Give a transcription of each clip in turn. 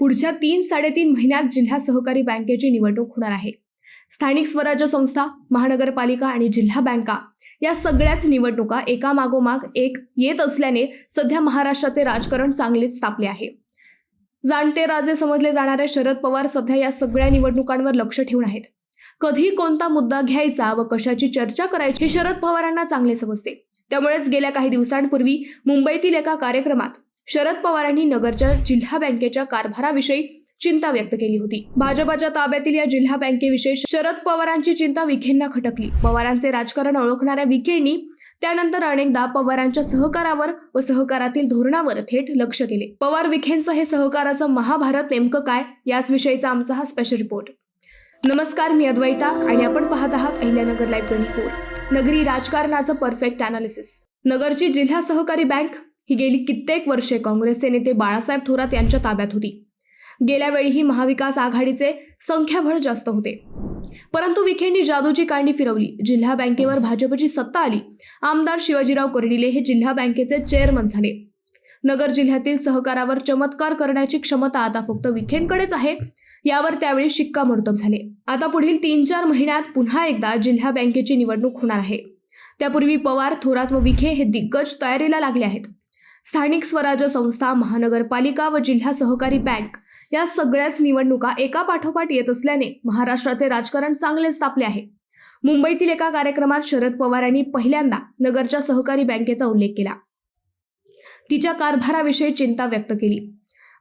पुढच्या तीन साडेतीन महिन्यात जिल्हा सहकारी बँकेची निवडणूक होणार आहे. स्थानिक स्वराज्य संस्था महानगरपालिका आणि जिल्हा बँका या सगळ्याच निवडणुका एकामागोमाग एक येत असल्याने सध्या महाराष्ट्राचे राजकारण चांगलेच तापले आहे. जाणते राजे समजले जाणारे शरद पवार सध्या या सगळ्या निवडणुकांवर लक्ष ठेवून आहेत. कधी कोणता मुद्दा घ्यायचा व कशाची चर्चा करायची हे शरद पवारांना चांगले समजते. त्यामुळेच गेल्या काही दिवसांपूर्वी मुंबईतील एका कार्यक्रमात शरद पवारांनी नगरच्या जिल्हा बँकेच्या कारभाराविषयी चिंता व्यक्त केली होती. भाजपाच्या ताब्यातील या जिल्हा बँकेविषयी शरद पवारांची चिंता विखेंना खटकली. पवारांचे राजकारण ओळखणाऱ्या विखेंनी त्यानंतर अनेकदा पवारांच्या सहकारावर व सहकारातील धोरणावर थेट लक्ष केले. पवार विखेंचं हे सहकाराचं महाभारत नेमकं काय? याच विषयीचा आमचा हा स्पेशल रिपोर्ट नमस्कार मी अद्वैता आणि आपण पाहत आहात अहिल्यानगर लाईव्ह ट्वेंटी फोर नगरी राजकारणाचं परफेक्ट अनालिसिस नगरची जिल्हा सहकारी बँक ही गेली कित्येक वर्षे काँग्रेसचे नेते बाळासाहेब थोरात यांच्या ताब्यात होती. गेल्या वेळीही महाविकास आघाडीचे संख्याबळ जास्त होते. परंतु विखेंनी जादूची कांडी फिरवली. जिल्हा बँकेवर भाजपची सत्ता आली. आमदार शिवाजीराव कर्डिले हे जिल्हा बँकेचे चेअरमन झाले. नगर जिल्ह्यातील सहकारावर चमत्कार करण्याची क्षमता आता फक्त विखेंकडेच आहे. यावर त्यावेळी शिक्कामोर्तब झाले. आता पुढील तीन चार महिन्यात पुन्हा एकदा जिल्हा बँकेची निवडणूक होणार आहे. त्यापूर्वी पवार थोरात व विखे हे दिग्गज तयारीला लागले आहेत. स्थानिक स्वराज्य संस्था महानगरपालिका व जिल्हा सहकारी बँक या सगळ्याच निवडणुका एका पाठोपाठ येत असल्याने महाराष्ट्राचे राजकारण चांगलेच तापले आहे. मुंबईतील एका कार्यक्रमात शरद पवार यांनी पहिल्यांदा नगरच्या सहकारी बँकेचा उल्लेख केला. तिच्या कारभाराविषयी चिंता व्यक्त केली.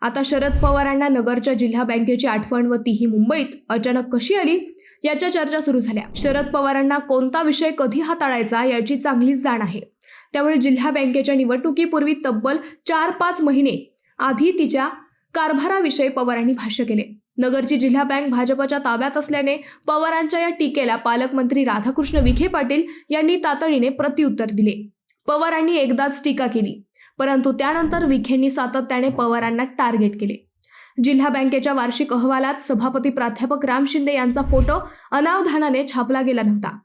आता शरद पवारांना नगरच्या जिल्हा बँकेची आठवण व तीही मुंबईत अचानक कशी आली याच्या चर्चा सुरू झाल्या. शरद पवारांना कोणता विषय कधी हाताळायचा याची चांगलीच जाण आहे. त्यामुळे जिल्हा बँकेच्या निवडणुकीपूर्वी तब्बल चार पाच महिने आधी तिच्या कारभाराविषयी पवारांनी भाष्य केले. नगरची जिल्हा बँक भाजपच्या ताब्यात असल्याने पवारांच्या या टीकेला पालकमंत्री राधाकृष्ण विखे पाटील यांनी तातडीने प्रत्युत्तर दिले. पवारांनी एकदाच टीका केली परंतु त्यानंतर विखेंनी सातत्याने पवारांना टार्गेट केले. जिल्हा बँकेच्या वार्षिक अहवालात सभापती प्राध्यापक राम शिंदे यांचा फोटो अनावधानाने छापला गेला नव्हता.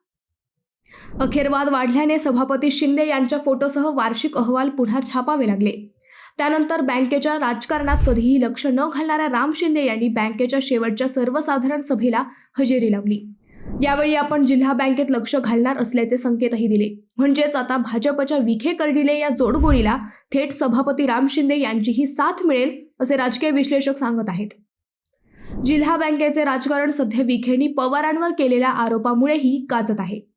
अखेर वाद वाढल्याने सभापती शिंदे यांच्या फोटोसह वार्षिक अहवाल पुन्हा छापावे लागले. त्यानंतर बँकेच्या राजकारणात कधीही लक्ष न घालणाऱ्या राम शिंदे यांनी बँकेच्या शेवटच्या सर्वसाधारण सभेला हजेरी लावली. यावेळी आपण जिल्हा बँकेत लक्ष घालणार असल्याचे संकेतही दिले. म्हणजेच आता भाजपच्या विखे कर्डिले या जोडगोळीला थेट सभापती राम शिंदे यांचीही साथ मिळेल असे राजकीय विश्लेषक सांगत आहेत. जिल्हा बँकेचे राजकारण सध्या विखेंनी पवारांवर केलेल्या आरोपामुळेही गाजत आहे.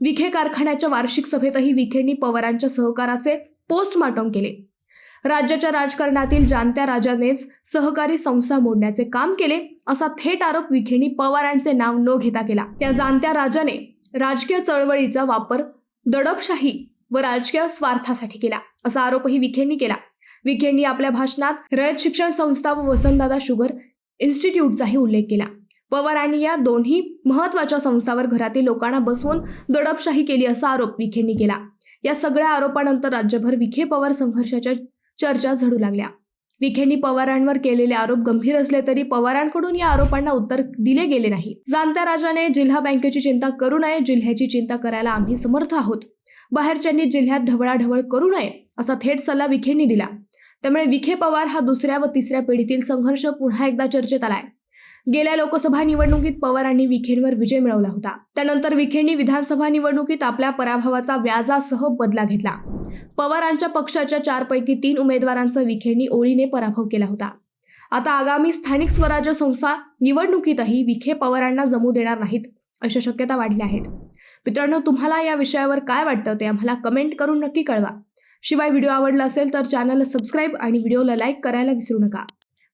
विखे कारखान्याच्या वार्षिक सभेतही विखेंनी पवारांच्या सहकाराचे पोस्टमार्टम केले. राज्याच्या राजकारणातील जाणत्या राजानेच सहकारी संस्था मोडण्याचे काम केले असा थेट आरोप विखेंनी पवारांचे नाव न घेता केला. या जाणत्या राजाने राजकीय चळवळीचा वापर दडपशाही व राजकीय स्वार्थासाठी केला असा आरोपही विखेंनी केला. विखेंनी आपल्या भाषणात रयत शिक्षण संस्था व वसंतदादा शुगर इन्स्टिट्यूटचाही उल्लेख केला. पवारांनी या दोन्ही महत्त्वाच्या संस्थांवर घरातील लोकांना बसवून दडपशाही केली असा आरोप विखेंनी केला. या सगळ्या आरोपानंतर राज्यभर विखे पवार संघर्षाच्या चर्चा झडू लागल्या. विखेंनी पवारांवर केलेले आरोप गंभीर असले तरी पवारांकडून या आरोपांना उत्तर दिले गेले नाही. जाणत्या राजाने जिल्हा बँकेची चिंता करू नये जिल्ह्याची चिंता करायला आम्ही समर्थ आहोत. बाहेरच्यांनी जिल्ह्यात ढवळाढवळ करू नये असा थेट सल्ला विखेंनी दिला. त्यामुळे विखे पवार हा दुसऱ्या व तिसऱ्या पिढीतील संघर्ष पुन्हा एकदा चर्चेत आलाय. गेल्या लोकसभा निवडणुकीत पवारांनी विखेंवर विजय मिळवला होता. त्यानंतर विखेंनी विधानसभा निवडणुकीत आपल्या पराभवाचा व्याजासह बदला घेतला. पवारांच्या पक्षाच्या चारपैकी तीन उमेदवारांचा विखेंनी ओळीने पराभव केला होता. आता आगामी स्थानिक स्वराज्य संस्था निवडणुकीतही विखे पवारांना जमू देणार नाहीत अशा शक्यता वाढल्या आहेत. मित्रांनो तुम्हाला या विषयावर काय वाटतं ते आम्हाला कमेंट करून नक्की कळवा. शिवाय व्हिडिओ आवडला असेल तर चॅनलला सबस्क्राईब आणि व्हिडिओला लाईक करायला विसरू नका.